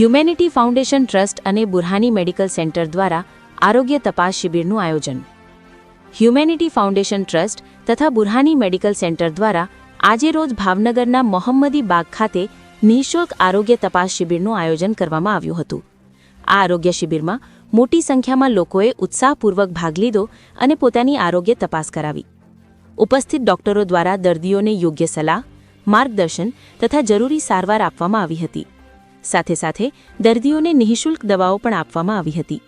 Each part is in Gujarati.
હ્યુમેનિટી ફાઉન્ડેશન ટ્રસ્ટ અને બુરહાની મેડિકલ સેન્ટર દ્વારા આરોગ્ય તપાસ શિબિરનું આયોજન. હ્યુમેનિટી ફાઉન્ડેશન ટ્રસ્ટ તથા બુરહાની મેડિકલ સેન્ટર દ્વારા આજે રોજ ભાવનગરના મોહમ્મદી બાગ ખાતે નિઃશુલ્ક આરોગ્ય તપાસ શિબિરનું આયોજન કરવામાં આવ્યું હતું. આ આરોગ્ય શિબિરમાં મોટી સંખ્યામાં લોકોએ ઉત્સાહપૂર્વક ભાગ લીધો અને પોતાની આરોગ્ય તપાસ કરાવી. ઉપસ્થિત ડોક્ટરો દ્વારા દર્દીઓને યોગ્ય સલાહ, માર્ગદર્શન તથા જરૂરી સારવાર આપવામાં આવી હતી. સાથે સાથે દર્દીઓને નિઃશુલ્ક દવાઓ પણ આપવામાં આવી હતી.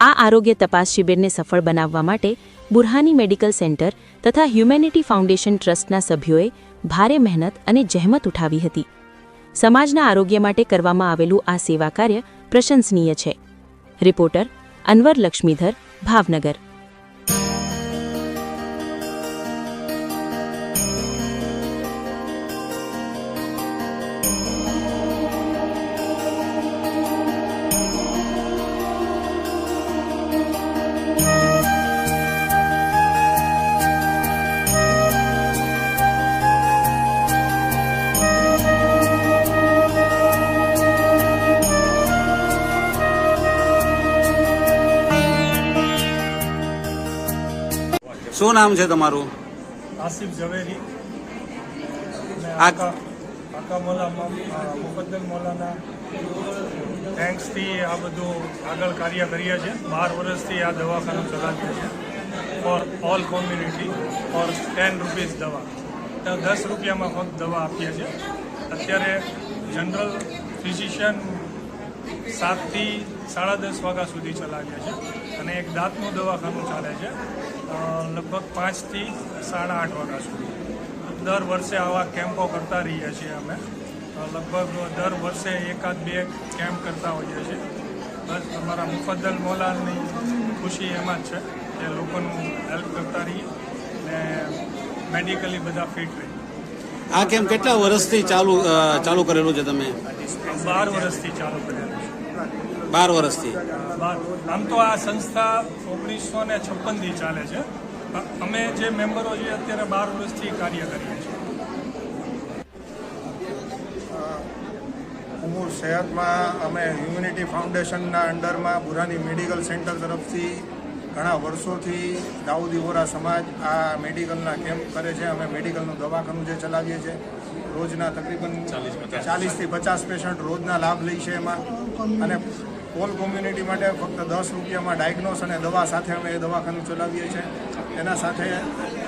આ આરોગ્ય તપાસ શિબિરને સફળ બનાવવા માટે બુરહાની મેડિકલ સેન્ટર તથા હ્યુમેનિટી ફાઉન્ડેશન ટ્રસ્ટના સભ્યોએ ભારે મહેનત અને જહેમત ઉઠાવી હતી. સમાજના આરોગ્ય માટે કરવામાં આવેલું આ સેવા કાર્ય પ્રશંસનીય છે. રિપોર્ટર અનવર લક્ષ્મીધર, ભાવનગર. શું નામ છે તમારું? આસિફ ઝવેરી. આકા મોલામાં મોલા મુકદ્દલ મોલાના. થેન્ક્સથી આ બધું આગળ કાર્ય કરીએ છીએ બાર વર્ષથી આ દવાખાનું ચલાવીએ છીએ for all community for ten rupees દવા. દસ રૂપિયામાં ફક્ત દવા આપીએ છીએ. અત્યારે જનરલ ફિઝિશિયન સાતથી સાડા દસ વાગ્યા સુધી ચલાવીએ છીએ અને એક દાંતનું દવાખાનું ચાલે છે લગભગ પાંચથી સાડા આઠ વાગ્યા સુધી. દર વર્ષે આવા કેમ્પો કરતા રહીએ છીએ અમે. લગભગ દર વર્ષે એકાદ બે કેમ્પ કરતા હોઈએ છીએ. બસ અમારા મુફદ્દલ મોલાની ખુશી એમાં જ છે કે લોકોનું હેલ્પ કરતા રહીએ ને મેડિકલી બધા ફિટ રહીએ. આ કેમ્પ કેટલા વર્ષથી ચાલુ ચાલુ કરેલું છે તમે? બાર વર્ષથી ચાલુ કરેલું બાર વર્ષથી. આમ તો આ સંસ્થા ઓગણીસો ને છપ્પનથી ચાલે છે. અમે જે મેમ્બરો છીએ અત્યારે બાર વર્ષથી કાર્ય કરીએ છીએ. ઉમુર શહેરમાં અમે હ્યુમેનિટી ફાઉન્ડેશનના અંડરમાં બુરાની મેડિકલ સેન્ટર તરફથી ઘણા વર્ષોથી દાઉદી વોરા સમાજ આ મેડિકલના કેમ્પ કરે છે. અમે મેડિકલનું દવાખાનું જે ચલાવીએ છીએ રોજના તકરીબન ચાલીસથી પચાસ પેશન્ટ રોજના લાભ લે છે એમાં. અને ઓલ કોમ્યુનિટી માટે ફક્ત દસ રૂપિયામાં ડાયગ્નોસ અને દવા સાથે અમે એ દવાખાનું ચલાવીએ છીએ. એના સાથે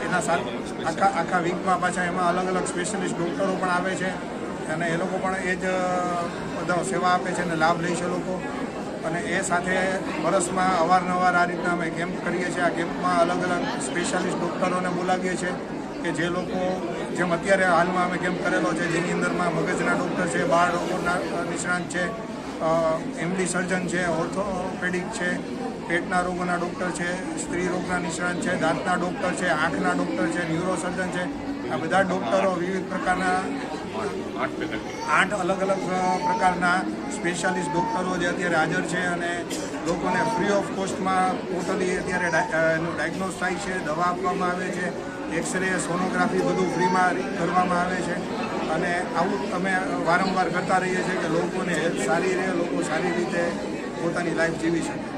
એના સાથે આખા આખા વીકમાં પાછા એમાં અલગ અલગ સ્પેશિયલિસ્ટ ડૉક્ટરો પણ આવે છે. અને એ લોકો પણ એ જ બધા સેવા આપે છે અને લાભ લે છે લોકો. અને એ સાથે વર્ષમાં અવારનવાર આ રીતના અમે કેમ્પ કરીએ છીએ. આ કેમ્પમાં અલગ અલગ સ્પેશિયાલિસ્ટ ડૉક્ટરોને બોલાવીએ છીએ કે જે લોકો જેમ અત્યારે હાલમાં અમે કેમ્પ કરેલો છે, જેની અંદરમાં મગજના ડૉક્ટર છે, બાળ રોગોના નિષ્ણાંત છે એમડી સર્જન છે, ઓર્થોપેડિક છે, પેટના રોગોના ડૉક્ટર છે, સ્ત્રી રોગના નિષ્ણાંત છે, દાંતના ડૉક્ટર છે, આંખના ડૉક્ટર છે ન્યુરો સર્જન છે. આ બધા ડૉક્ટરો વિવિધ પ્રકારના આઠ અલગ અલગ પ્રકારના સ્પેશિયાલિસ્ટ ડૉક્ટરો જે અત્યારે હાજર છે અને લોકોને ફ્રી ઓફ કોસ્ટમાં ટોટલી અત્યારે એનું ડાયગ્નોઝ થાય છે, દવા આપવામાં આવે છે એક્સરે સોનોગ્રાફી બધું ફ્રીમાં કરવામાં આવે છે. અને આવું અમે વારંવાર કરતા રહીએ છીએ કે લોકોને હેલ્થ સારી રહે, લોકો સારી રીતે પોતાની લાઈફ જીવી શકે.